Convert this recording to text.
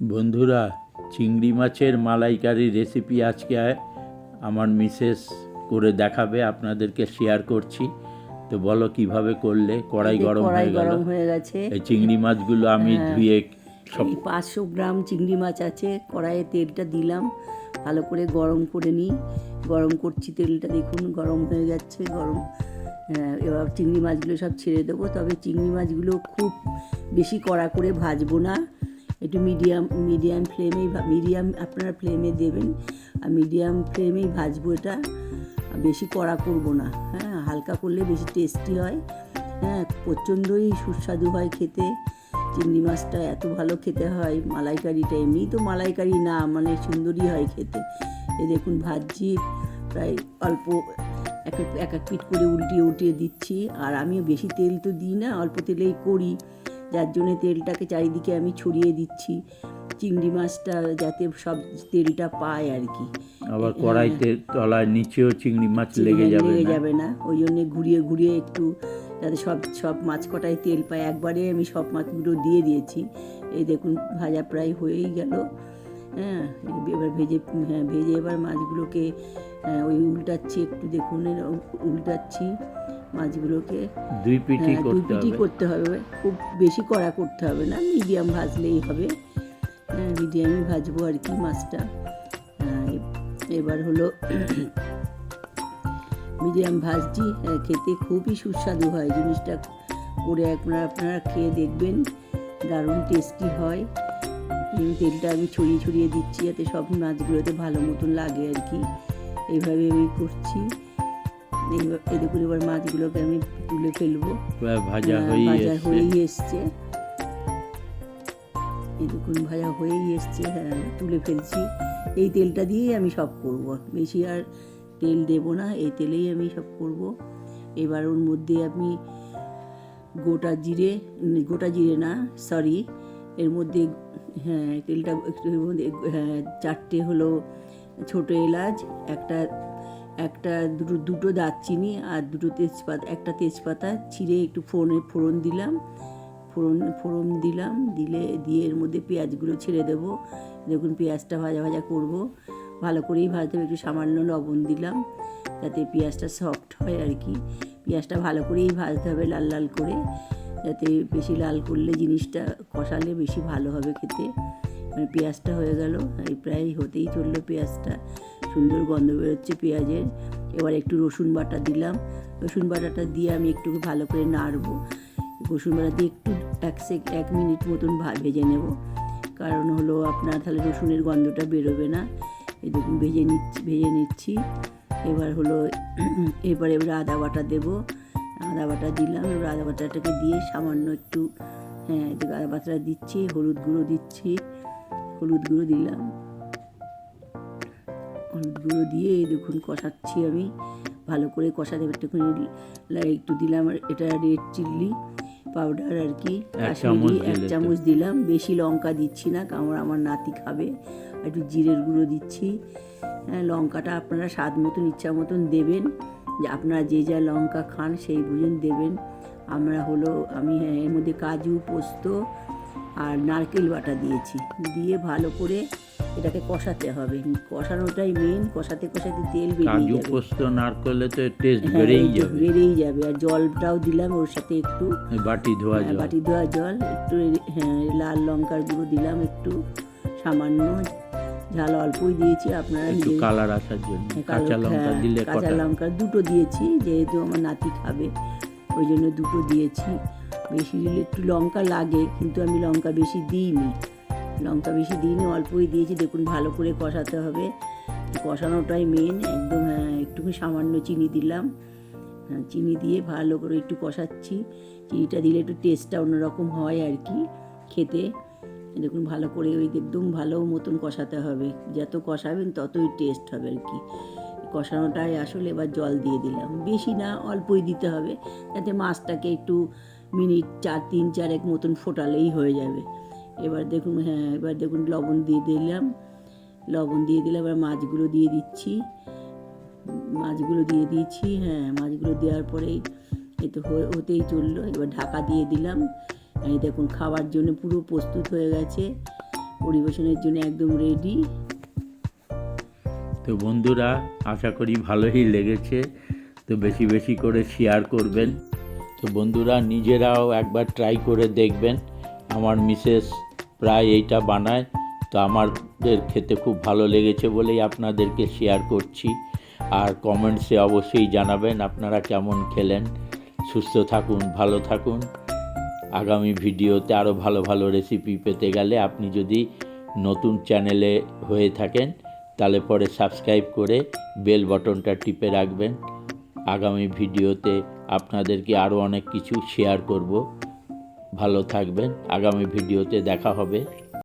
বন্ধুরা চিংড়ি মাছের মালাইকারি রেসিপি আজকে আমার মিসেস করে দেখাবে আপনাদেরকে শেয়ার করছি। তো বলো কীভাবে করলে? কড়াই গরম হয়ে গেল। হয়ে গেছে। এই চিংড়ি মাছগুলো আমি ধুয়ে সব পাঁচশো গ্রাম চিংড়ি মাছ আছে। কড়াইয়ে তেলটা দিলাম। ভালো করে গরম করে নিই। গরম করছি তেলটা দেখুন গরম হয়ে যাচ্ছে। গরম হ্যাঁ, এবার চিংড়ি মাছগুলো সব ছেড়ে দেবো। তবে চিংড়ি মাছগুলো খুব বেশি কড়া করে ভাজবো না। একটু মিডিয়াম মিডিয়াম ফ্লেমেই মিডিয়াম আপনারা ফ্লেমে দেবেন। আর মিডিয়াম ফ্লেমেই ভাজবো এটা। বেশি কড়া করব না। হ্যাঁ হালকা করলে বেশি টেস্টি হয়। হ্যাঁ প্রচণ্ডই সুস্বাদু হয় খেতে। চিংড়ি মাছটা এত ভালো খেতে হয় মালাইকারিটা। এমনি তো মালাইকারি না মানে সুন্দরই হয় খেতে। এ দেখুন ভাজছি, প্রায় অল্প এক এক এক পিট করে উল্টিয়ে উল্টিয়ে দিচ্ছি। আর আমিও বেশি তেল তো দিই না, অল্প তেলেই করি। যার জন্যে তেলটাকে চারিদিকে আমি ছড়িয়ে দিচ্ছি। চিংড়ি মাছটা যাতে সব তেলটা পায় আর কি। আবার কড়াইতে তলায় নিচেও চিংড়ি মাছ লেগে যাবে লেগে না? যাবে না। ওই জন্যে ঘুরিয়ে ঘুরিয়ে একটু যাতে সব সব মাছ কটায় তেল পায়। একবারে আমি সব মাছগুলো দিয়ে দিয়েছি। এই দেখুন ভাজা প্রায় হয়েই গেল। হ্যাঁ এবার ভেজে হ্যাঁ ভেজে এবার মাছগুলোকে হ্যাঁ, ওই উল্টাচ্ছি একটু দেখুন উল্টাচ্ছি। মাছগুলোকে দুই পিঠি হ্যাঁ, দুই করতে পিটি হবে। করতে হবে। খুব বেশি কড়া করতে হবে না মিডিয়াম ভাজলেই হবে। হ্যাঁ মিডিয়ামই ভাজবো আর কি মাছটা। হ্যাঁ, এবার হলো মিডিয়াম ভাজছি। হ্যাঁ, খেতে খুবই সুস্বাদু হয়। জিনিসটা করে আপনারা আপনারা খেয়ে দেখবেন। দারুণ টেস্টি হয়। এই তেলটা আমি ছড়িয়ে ছড়িয়ে দিচ্ছি যাতে সব মাছগুলোতে ভালো মতন লাগে আর কি। এইভাবে আমি করছি। দেখুন এবার মাছগুলোকে আমি তুলে ফেলব। ভাজা হ্যাঁ, ভাজা হয়েই এসছে। এই দেখুন ভাজা হয়েই এসছে হ্যাঁ তুলে ফেলছি। এই তেলটা দিয়েই আমি সব করব। বেশি আর তেল দেব না এই তেলেই আমি সব করব। এবার ওর মধ্যে আমি গোটা জিরে গোটা জিরে না সরি এর মধ্যে হ্যাঁ তেলটা একটু মধ্যে হ্যাঁ চারটে হলো ছোটো এলাচ একটা একটা দুটো দুটো দারচিনি আর দুটো তেজপাতা, একটা তেজপাতা ছিঁড়ে একটু ফোড়নে, ফোড়ন দিলাম। ফোড়ন ফোড়ন দিলাম, দিলে, দিয়ে এর মধ্যে পেঁয়াজগুলো ছেড়ে দেবো। দেখুন পেঁয়াজটা ভাজা ভাজা করব। ভালো করেই ভাজতে হবে, একটু সামান্য লবণ দিলাম, যাতে পেঁয়াজটা সফট হয় আর কি। পেঁয়াজটা ভালো করেই ভাজতে হবে লাল লাল করে, যাতে বেশি লাল করলে জিনিসটা কষালে বেশি ভালো হবে খেতে। মানে পেঁয়াজটা হয়ে গেল প্রায় হতেই চলল পেঁয়াজটা। সুন্দর গন্ধ বেরোচ্ছে পেঁয়াজের। এবার একটু রসুন বাটা দিলাম। রসুন বাটাটা দিয়ে আমি একটু ভালো করে নাড়বো। রসুন বাটা দিয়ে একটু এক সেক এক মিনিট মতন ভেজে নেব। কারণ হলো আপনার তাহলে রসুনের গন্ধটা বেরোবে না। এই দেখুন, ভেজে নিচ্ছি ভেজে নিচ্ছি। এবার হলো, এবার এবার আদা বাটা দেবো। আদা বাটা দিলাম। এবার আদা বাটাটাকে দিয়ে সামান্য একটু হ্যাঁ আদা বাটাটা দিচ্ছি, হলুদ গুঁড়ো দিচ্ছি। হলুদ গুঁড়ো দিলাম। গুঁড়ো দিয়ে দেখুন কষাচ্ছি আমি। ভালো করে কষাতে একটুখানি একটু দিলাম আর এটা রেড চিল্লি পাউডার আর কি এক চামচ কাশ্মীরি এক চামচ দিলাম। বেশি লঙ্কা দিচ্ছি না কারণ আমার নাতি খাবে। একটু জিরের গুঁড়ো দিচ্ছি। হ্যাঁ লঙ্কাটা আপনারা স্বাদ মতন ইচ্ছা মতন দেবেন। যে আপনারা যে যা লঙ্কা খান সেই বুঝুন দেবেন। আমরা হলো আমি হ্যাঁ, এর মধ্যে কাজু পোস্ত আর নারকেল বাটা দিয়েছি। দিয়ে ভালো করে এটাকে কষাতে হবে। কষানোটাই মেন কষাতে কষাতে তেল বেরিয়ে কাজু পোস্ত নারকলের তো টেস্ট হ্যাঁ, বেড়েই যাবে। বেড়েই যাবে। আর জলটাও দিলাম ওর সাথে একটু। বাটি ধোয়া হ্যাঁ, জল। বাটি ধোয়া জল একটু হ্যাঁ লাল লঙ্কার গুঁড়ো দিলাম একটু। সামান্য ঝাল অল্পই দিয়েছি আপনারা একটু কালার আসার জন্য। হ্যাঁ, কাঁচা লঙ্কা দিলে কাঁচা লঙ্কা দুটো দিয়েছি যেহেতু আমার নাতি খাবে ওই জন্য দুটো দিয়েছি। বেশি দিলে একটু লঙ্কা লাগে কিন্তু আমি লঙ্কা বেশি দিইনি। লঙ্কা বেশি দিইনি অল্পই দিয়েছি। দেখুন, ভালো করে কষাতে হবে। কষানোটাই মেন একদম হ্যাঁ একটু সামান্য চিনি দিলাম। হ্যাঁ চিনি দিয়ে ভালো করে একটু কষাচ্ছি। চিনিটা দিলে একটু টেস্টটা অন্যরকম হয় আর কি খেতে। দেখুন, ভালো করে ওই একদম ভালো মতন কষাতে হবে। যত কষাবেন, ততই টেস্ট হবে আর কি। কষানোটাই আসলে এবার জল দিয়ে দিলাম। বেশি না, অল্পই দিতে হবে। যাতে মাছটাকে একটু মিনিট চার, তিন, চারেক মতন ফোটালেই হয়ে যাবে। এবার দেখুন হ্যাঁ এবার দেখুন লবণ দিয়ে দিলাম। লবণ দিয়ে দিলে এবার মাছগুলো দিয়ে দিচ্ছি। মাছগুলো দিয়ে দিয়েছি হ্যাঁ মাছগুলো দেওয়ার পরেই এই তো হতেই চলল। এবার ঢাকা দিয়ে দিলাম। এই দেখুন, খাওয়ার জন্য পুরো প্রস্তুত হয়ে গেছে। পরিবেশনের জন্য একদম রেডি তো বন্ধুরা, আশা করি ভালোই লেগেছে। তো বেশি বেশি করে শেয়ার করবেন। তো বন্ধুরা, নিজেরাও একবার ট্রাই করে দেখবেন। আমার মিসেস প্রায় এইটা বানায়। তো আমাদের খেতে খুব ভালো লেগেছে বলেই আপনাদেরকে শেয়ার করছি। আর কমেন্টসে অবশ্যই জানাবেন আপনারা কেমন খেলেন। সুস্থ থাকুন, ভালো থাকুন। আগামী ভিডিওতে আরও ভালো ভালো রেসিপি পেতে গেলে আপনি যদি নতুন চ্যানেলে হয়ে থাকেন, তাহলে পরে সাবস্ক্রাইব করে বেল বটনটা টিপে রাখবেন। আগামী ভিডিওতে আপনাদেরকে আরও অনেক কিছু শেয়ার করব। ভালো থাকবেন। আগামী ভিডিওতে দেখা হবে।